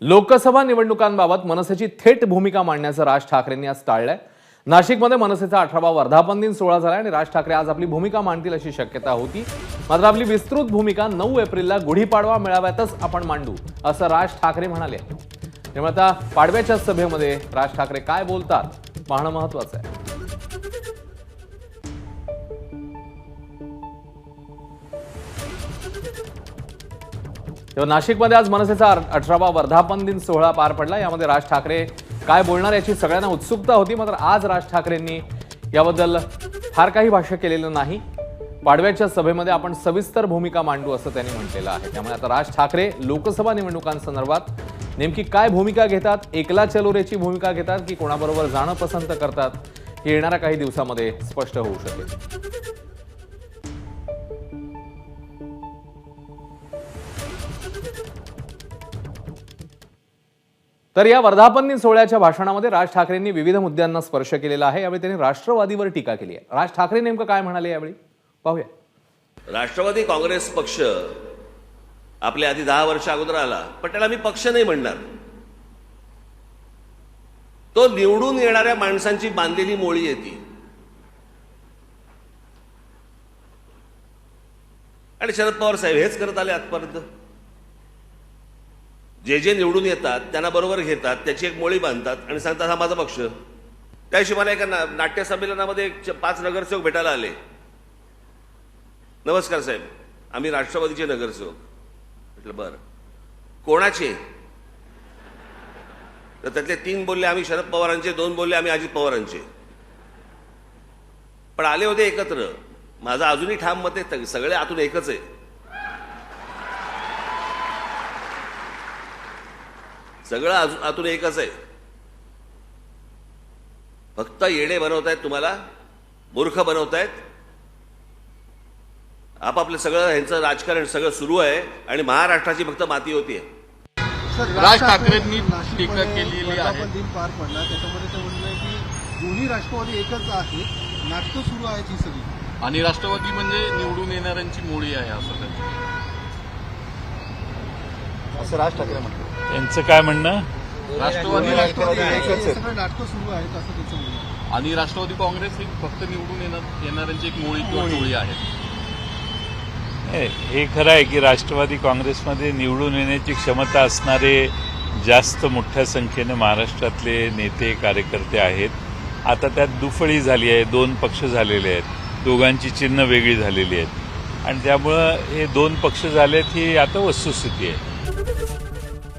लोकसभा निवडणुकांबाबत मनसेची थेट भूमिका मांडण्याचं राज ठाकरेंनी आज टाळलंय. नाशिकमध्ये मनसेचा अठरावा वर्धापन दिन सोहळा झाला आणि राज ठाकरे आज आपली भूमिका मांडतील अशी शक्यता होती. मात्र आपली विस्तृत भूमिका नऊ एप्रिलला गुढीपाडवा मेळाव्यातच आपण मांडू असं राज ठाकरे म्हणाले. त्यामुळे आता पाडव्याच्या सभेमध्ये राज ठाकरे काय बोलतात पाहणं महत्वाचं आहे. तेव्हा नाशिकमध्ये आज मनसेचा अठरावा वर्धापन दिन सोहळा पार पडला. यामध्ये राज ठाकरे काय बोलणार याची सगळ्यांना उत्सुकता होती मात्र आज राज ठाकरेंनी याबद्दल फार काही भाष्य केलेलं नाही. पाडव्याच्या सभेमध्ये आपण सविस्तर भूमिका मांडू असं त्यांनी म्हटलेलं आहे. त्यामुळे आता राज ठाकरे लोकसभा निवडणुकांसंदर्भात नेमकी काय भूमिका घेतात एकला चलोरेची भूमिका घेतात की कोणाबरोबर जाणं पसंत करतात हे येणाऱ्या काही दिवसामध्ये स्पष्ट होऊ शकेल. तर या वर्धापन दिन सोहळ्याच्या भाषणामध्ये राज ठाकरेंनी विविध मुद्द्यांना स्पर्श केलेला आहे. यावेळी त्यांनी राष्ट्रवादीवर टीका केली आहे. राज ठाकरे नेमकं काय म्हणाले यावेळी? पाहूया. राष्ट्रवादी काँग्रेस पक्ष आपल्या आधी दहा वर्ष अगोदर आला पण त्याला मी पक्ष नाही म्हणणार. तो निवडून येणाऱ्या माणसांची बांधलेली मोळी येते आणि शरद पवार साहेब हेच करत आले आजपर्यंत. जे जे निवडून येतात त्यांना बरोबर घेतात त्याची एक मोळी बांधतात आणि सांगतात हा माझा पक्ष. त्या हिशोबाने एका ना- नाट्य संमेलनामध्ये एक च- पाच नगरसेवक भेटायला आले. नमस्कार साहेब आम्ही राष्ट्रवादीचे नगरसेवक. म्हटलं बरं. कोणाचे? तर त्यातले तीन बोलले आम्ही शरद पवारांचे दोन बोलले आम्ही अजित पवारांचे. पण आले होते एकत्र. माझं अजूनही ठाम मत आहे सगळे आतून एकच आहे. सगळं आतून एकच आहे. फक्त येडे बनवतायत तुम्हाला मूर्ख बनवतायत. आपापलं सगळं ह्यांचं राजकारण सगळं सुरू आहे आणि महाराष्ट्राची फक्त माती होतीये सर, राज ठाकरेंनी टीका केलेली आहे. दिन पार पडला. त्याच्यामध्ये ते म्हणलं की दोन्ही राष्ट्रवादी एकच आहे. नाटकं सुरू आहेत ही सगळी. आणि राष्ट्रवादी म्हणजे निवडून येणाऱ्यांची मोळी आहे असं त्यांचं असं राज ठाकरे म्हणतात. यांचं काय म्हणणं? राष्ट्रवादी राष्ट्रवादी एकच आहे. सगळं नाटकं सुरू आहेत असं त्याचं म्हणणं आहे. आणि राष्ट्रवादी काँग्रेस ही फक्त निवडून येणार येणाऱ्यांची एक मोळी किंवा टोळी आहे. हे हे खरं आहे की राष्ट्रवादी काँग्रेसमध्ये निवडून येण्याची क्षमता असणारे जास्त मोठ्या संख्येने महाराष्ट्रातले नेते कार्यकर्ते आहेत. आता त्यात दुफळी झाली आहे दोन पक्ष झालेले आहेत. दोघांची चिन्ह वेगळी झालेली आहेत. आणि त्यामुळं हे दोन पक्ष झालेत ही आता वस्तुस्थिती आहे.